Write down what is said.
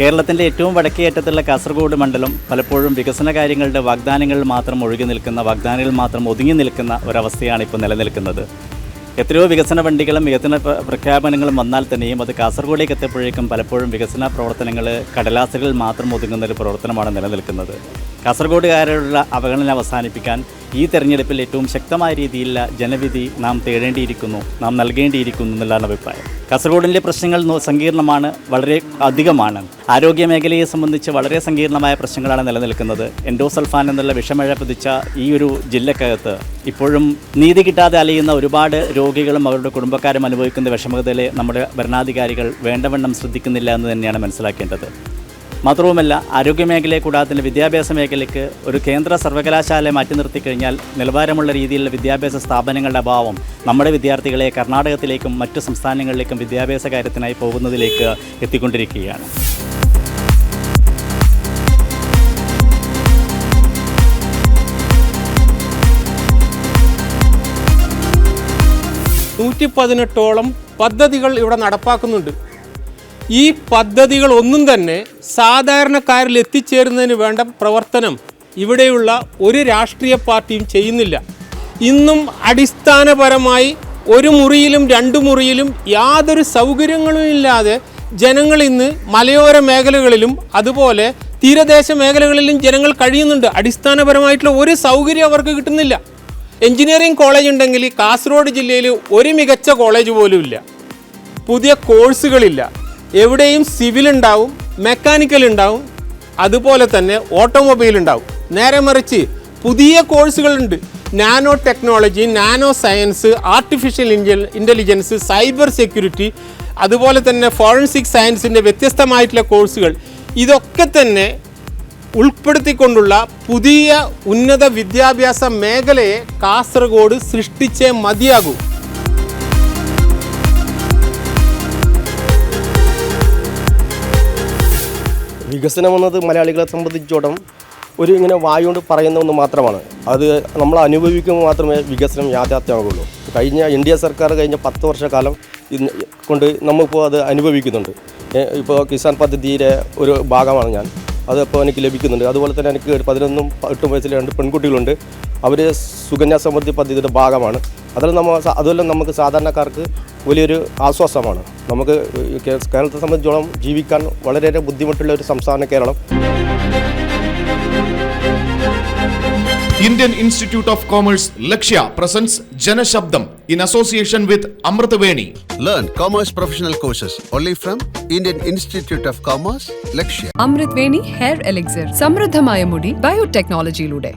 കേരളത്തിന്റെ ഏറ്റവും വടക്കേയറ്റത്തുള്ള കാസർഗോഡ് മണ്ഡലം പലപ്പോഴും വികസന കാര്യങ്ങളുടെ വാഗ്ദാനങ്ങളിൽ മാത്രം ഒഴുകി നിൽക്കുന്ന വാഗ്ദാനങ്ങളിൽ മാത്രം ഒതുങ്ങി നിൽക്കുന്ന ഒരവസ്ഥയാണ് ഇപ്പോൾ നിലനിൽക്കുന്നത്. എത്രയോ വികസന വണ്ടികളും വികസന പ്ര- പ്രഖ്യാപനങ്ങളും വന്നാൽ തന്നെയും അത് കാസർഗോഡേക്ക് എത്തിയപ്പോഴേക്കും പലപ്പോഴും വികസന പ്രവർത്തനങ്ങൾ കടലാസുകളിൽ മാത്രം ഒതുങ്ങുന്ന ഒരു പ്രവർത്തനമാണ് നിലനിൽക്കുന്നത്. കാസർഗോഡുകാരോടുള്ള അവഗണന അവസാനിപ്പിക്കാൻ ഈ തെരഞ്ഞെടുപ്പിൽ ഏറ്റവും ശക്തമായ രീതിയിലുള്ള ജനവിധി നാം തേടേണ്ടിയിരിക്കുന്നു നാം നൽകേണ്ടിയിരിക്കുന്നു എന്നുള്ളതാണ് അഭിപ്രായം. കാസർഗോഡിന്റെ പ്രശ്നങ്ങൾ സങ്കീർണമാണ് വളരെ അധികമാണ്. ആരോഗ്യ മേഖലയെ സംബന്ധിച്ച് വളരെ സങ്കീർണമായ പ്രശ്നങ്ങളാണ് നിലനിൽക്കുന്നത്. എൻഡോസൾഫാൻ എന്നുള്ള വിഷമഴ പതിച്ച ഈ ഒരു ജില്ലക്കകത്ത് ഇപ്പോഴും നീതി കിട്ടാതെ അലയുന്ന ഒരുപാട് രോഗികളും അവരുടെ കുടുംബക്കാരും അനുഭവിക്കുന്ന വിഷമതയിലെ നമ്മുടെ ഭരണാധികാരികൾ വേണ്ടവണ്ണം ശ്രദ്ധിക്കുന്നില്ല എന്ന് തന്നെയാണ് മനസ്സിലാക്കേണ്ടത്. മാത്രവുമല്ല ആരോഗ്യമേഖലയെ കൂടാതെ തന്നെ വിദ്യാഭ്യാസ മേഖലയ്ക്ക് ഒരു കേന്ദ്ര സർവകലാശാലയെ മാറ്റി നിർത്തി കഴിഞ്ഞാൽ നിലവാരമുള്ള രീതിയിലുള്ള വിദ്യാഭ്യാസ സ്ഥാപനങ്ങളുടെ അഭാവം നമ്മുടെ വിദ്യാർത്ഥികളെ കർണാടകത്തിലേക്കും മറ്റു സംസ്ഥാനങ്ങളിലേക്കും വിദ്യാഭ്യാസ കാര്യത്തിനായി പോകുന്നതിലേക്ക് എത്തിക്കൊണ്ടിരിക്കുകയാണ്. നൂറ്റി പതിനെട്ടോളം പദ്ധതികൾ ഇവിടെ നടപ്പാക്കുന്നുണ്ട്. ഈ പദ്ധതികൾ ഒന്നും തന്നെ സാധാരണക്കാരിൽ എത്തിച്ചേരുന്നതിന് വേണ്ട പ്രവർത്തനം ഇവിടെയുള്ള ഒരു രാഷ്ട്രീയ പാർട്ടിയും ചെയ്യുന്നില്ല. ഇന്നും അടിസ്ഥാനപരമായി ഒരു മുറിയിലും രണ്ട് മുറിയിലും യാതൊരു സൗകര്യങ്ങളും ഇല്ലാതെ ജനങ്ങൾ ഇന്ന് മലയോര മേഖലകളിലും അതുപോലെ തീരദേശ മേഖലകളിലും ജനങ്ങൾ കഴിയുന്നുണ്ട്. അടിസ്ഥാനപരമായിട്ടുള്ള ഒരു സൗകര്യം അവർക്ക് കിട്ടുന്നില്ല. എഞ്ചിനീയറിംഗ് കോളേജ് ഉണ്ടെങ്കിൽ കാസർഗോഡ് ജില്ലയിൽ ഒരു മികച്ച കോളേജ് പോലും ഇല്ല. പുതിയ കോഴ്സുകളില്ല. എവിടെയും സിവിൽ ഉണ്ടാവും മെക്കാനിക്കൽ ഉണ്ടാവും അതുപോലെ തന്നെ ഓട്ടോമൊബൈൽ ഉണ്ടാവും. നേരെ മറിച്ച് പുതിയ കോഴ്സുകളുണ്ട് nano technology nano science artificial intelligence cyber security അതുപോലെ തന്നെ ഫോറൻസിക് സയൻസിന്റെ വ്യത്യസ്തമായിട്ടുള്ള കോഴ്സുകൾ ഇതൊക്കെ തന്നെ ഉൾപ്പെടുത്തിക്കൊണ്ടുള്ള പുതിയ ഉന്നത വിദ്യാഭ്യാസ മേഖലയെ കാസർഗോഡ് സൃഷ്ടിച്ചേ മതിയാകൂ. വികസനം എന്നത് മലയാളികളെ സംബന്ധിച്ചോടം ഒരു ഇങ്ങനെ വായുകൊണ്ട് പറയുന്ന ഒന്ന് മാത്രമാണ്. അത് നമ്മൾ അനുഭവിക്കുമ്പോൾ മാത്രമേ വികസനം യാഥാർത്ഥ്യമാകുള്ളൂ കഴിഞ്ഞ ഇന്ത്യ സർക്കാർ കഴിഞ്ഞ പത്ത് വർഷക്കാലം കൊണ്ട് നമ്മളിപ്പോൾ അത് അനുഭവിക്കുന്നുണ്ട്. ഇപ്പോൾ കിസാൻ പദ്ധതിയിലെ ഒരു ഭാഗമാണ് ഞാൻ. അതിപ്പോൾ എനിക്ക് ലഭിക്കുന്നുണ്ട്. അതുപോലെ തന്നെ എനിക്ക് പതിനൊന്നും എട്ടും വയസ്സിലെ രണ്ട് പെൺകുട്ടികളുണ്ട്. അവർ സുകന്യാ സമൃദ്ധി പദ്ധതിയുടെ ഭാഗമാണ്. അതെല്ലാം നമ്മൾ അതെല്ലാം നമുക്ക് സാധാരണക്കാർക്ക് വലിയൊരു ആശ്വാസമാണ്. നമുക്ക് കേരളത്തെ സംബന്ധിച്ചോളം ജീവിക്കാൻ വളരെയേറെ ബുദ്ധിമുട്ടുള്ള ഒരു സംസ്ഥാനം Keralam. Indian Institute of Commerce Lakshya presents ജനശബ്ദം in association with Amruthaveni. Learn commerce professional courses only from Indian Institute of Commerce Lakshya Amruthaveni hair elixir. സമൃദ്ധമായ മുടി ബയോടെക്നോളജിയിലൂടെ.